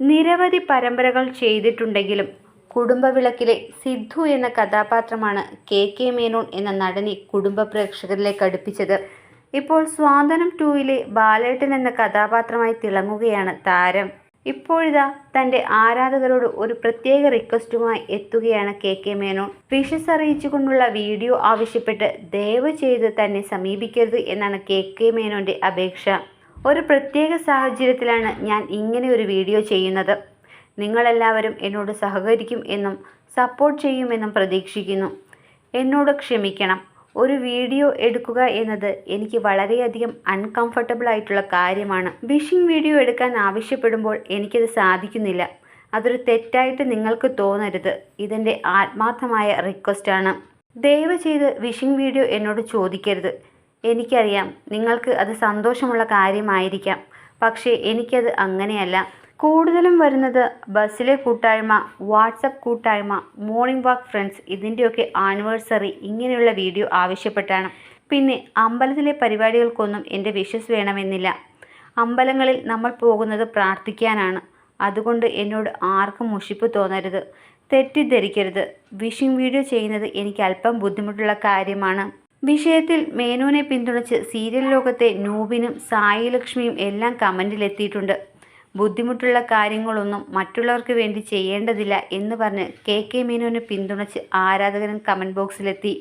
നിരവധി പരമ്പരകൾ ചെയ്തിട്ടുണ്ടെങ്കിലും കുടുംബവിളക്കിലെ സിദ്ധു എന്ന കഥാപാത്രമാണ് കെ കെ മേനോൻ എന്ന നടനെ കുടുംബ പ്രേക്ഷകരിലേക്ക് അടുപ്പിച്ചത്. ഇപ്പോൾ സ്വാതനം ടൂവിലെ ബാലേട്ടൻ എന്ന കഥാപാത്രമായി തിളങ്ങുകയാണ് താരം. ഇപ്പോഴിതാ തന്റെ ആരാധകരോട് ഒരു പ്രത്യേക റിക്വസ്റ്റുമായി എത്തുകയാണ് കെ കെ മേനോൻ. വിഷസ് അറിയിച്ചുകൊണ്ടുള്ള വീഡിയോ ആവശ്യപ്പെട്ട് ദയവ് ചെയ്ത് തന്നെ സമീപിക്കരുത് എന്നാണ് കെ കെ മേനോന്റെ അപേക്ഷ. ഒരു പ്രത്യേക സാഹചര്യത്തിലാണ് ഞാൻ ഇങ്ങനെ ഒരു വീഡിയോ ചെയ്യുന്നത്. നിങ്ങളെല്ലാവരും എന്നോട് സഹകരിക്കും എന്നും സപ്പോർട്ട് ചെയ്യുമെന്നും പ്രതീക്ഷിക്കുന്നു. എന്നോട് ക്ഷമിക്കണം. ഒരു വീഡിയോ എടുക്കുക എന്നത് എനിക്ക് വളരെയധികം അൺകംഫർട്ടബിൾ ആയിട്ടുള്ള കാര്യമാണ്. വിഷിംഗ് വീഡിയോ എടുക്കാൻ ആവശ്യപ്പെടുമ്പോൾ എനിക്കത് സാധിക്കുന്നില്ല. അതൊരു തെറ്റായിട്ട് നിങ്ങൾക്ക് തോന്നരുത്. ഇതെന്റെ ആത്മാർത്ഥമായ റിക്വസ്റ്റാണ് ദയവ് ചെയ്ത് വിഷിംഗ് വീഡിയോ എന്നോട് ചോദിക്കരുത്. എനിക്കറിയാം നിങ്ങൾക്ക് അത് സന്തോഷമുള്ള കാര്യമായിരിക്കാം. പക്ഷേ എനിക്കത് അങ്ങനെയല്ല. കൂടുതലും വരുന്നത് ബസ്സിലെ കൂട്ടായ്മ വാട്സപ്പ് കൂട്ടായ്മ മോർണിംഗ് വാക്ക് ഫ്രണ്ട്സ് ഇതിന്റെയൊക്കെ ആനിവേഴ്സറി ഇങ്ങനെയുള്ള വീഡിയോ ആവശ്യപ്പെട്ടാണ്. പിന്നെ അമ്പലത്തിലെ പരിപാടികൾക്കൊന്നും എന്റെ വിഷസ് വേണമെന്നില്ല. അമ്പലങ്ങളിൽ നമ്മൾ പോകുന്നത് പ്രാർത്ഥിക്കാനാണ്. അതുകൊണ്ട് എന്നോട് ആർക്കും മുഷിപ്പ് തോന്നരുത്. തെറ്റിദ്ധരിക്കരുത്. വിഷിംഗ് വീഡിയോ ചെയ്യുന്നത് എനിക്ക് അല്പം ബുദ്ധിമുട്ടുള്ള കാര്യമാണ്. വിഷയത്തിൽ മേനോനെ പിന്തുണച്ച് സീരിയൽ ലോകത്തെ നൂബിനും സായി ലക്ഷ്മിയും എല്ലാം കമന്റിലെത്തിയിട്ടുണ്ട് ബുദ്ധിമുട്ടുള്ള കാര്യങ്ങളൊന്നും മറ്റുള്ളവർക്ക് വേണ്ടി ചെയ്യേണ്ടതില്ല എന്ന് പറഞ്ഞ് കെ കെ മേനോനെ പിന്തുണച്ച് ആരാധകരും കമന്റ് ബോക്സിലെത്തി.